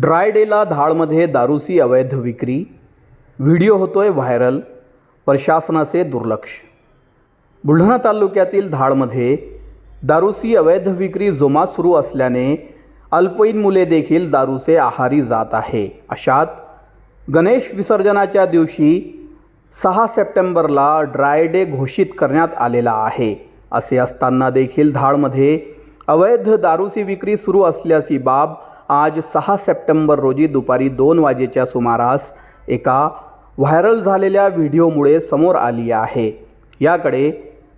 ड्रायडेला धाळमध्ये दारूची अवैध विक्री. व्हिडिओ होतोय व्हायरल प्रशासनाचे दुर्लक्ष. बुलढाणा तालुक्यातील धाळमध्ये दारूची अवैध विक्री जोमात सुरू असल्याने अल्पवयीन मुले देखील दारूचे आहारी जात आहे. अशात गणेश विसर्जनाच्या दिवशी सहा सप्टेंबरला ड्राय डे घोषित करण्यात आलेला आहे. असे असताना देखील धाळमध्ये अवैध दारूची विक्री सुरू असल्याची बाब आज सहा सप्टेंबर रोजी दुपारी दोन वाजेच्या सुमारास एका व्हायरल झालेल्या व्हिडिओमुळे समोर आली आहे. याकडे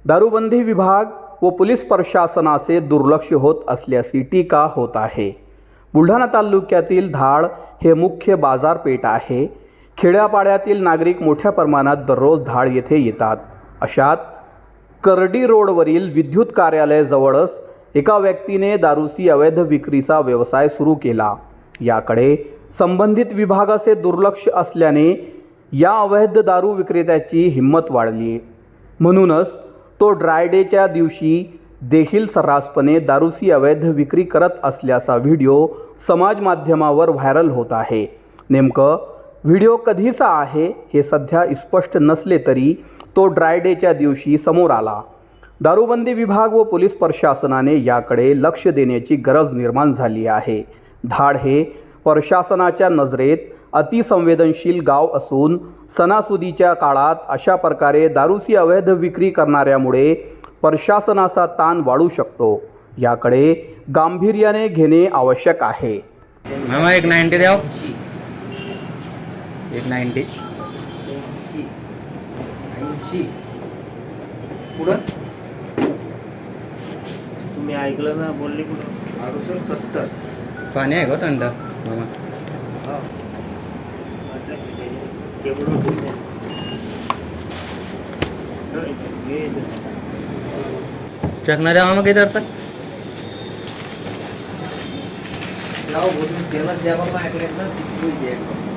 दारूबंदी विभाग व पोलीस प्रशासनाचे दुर्लक्ष होत असल्याची टीका होत आहे. बुलढाणा तालुक्यातील धाड हे मुख्य बाजारपेठ आहे. खेड्यापाड्यातील नागरिक मोठ्या प्रमाणात दररोज धाड येथे येतात. अशात करडी रोडवरील विद्युत कार्यालयाजवळच एका व्यक्तीने दारूची अवैध विक्रीचा व्यवसाय सुरू केला. याकडे संबंधित विभागाचे दुर्लक्ष असल्याने या अवैध दारू विक्रेत्याची हिंमत वाढली. म्हणूनच तो ड्रायडेच्या दिवशी देखील सर्रासपणे दारूची अवैध विक्री करत असल्याचा व्हिडिओ समाज माध्यमावर व्हायरल होत आहे. नेमकं व्हिडिओ कधीचा आहे हे सध्या स्पष्ट नसले तरी तो ड्रायडेच्या दिवशी समोर आला. दारूबंदी विभाग व पोलीस प्रशासनाने याकडे लक्ष देण्याची गरज निर्माण झाली आहे. धाड हे प्रशासनाच्या नजरेत अतिसंवेदनशील गाव असून सणासुदीच्या काळात अशा प्रकारे दारूची अवैध विक्री करणाऱ्यामुळे प्रशासनाचा ताण वाढू शकतो. याकडे गांभीर्याने घेणे आवश्यक आहे. एक नाईन्टी द्या एक नाईन्टी. ऐंशी. ऐंशी. पुढं? ऐकलं ना बोलले कुठं? अडुसष्ट सत्तर. पाणी आहे का थंड. मामा. हा. केवढं बोलले घे चकना द्या मामा किती तक जाओ बोलून तेलच द्या बाबा माझ्याकडे ना तिकडे दे एकदम.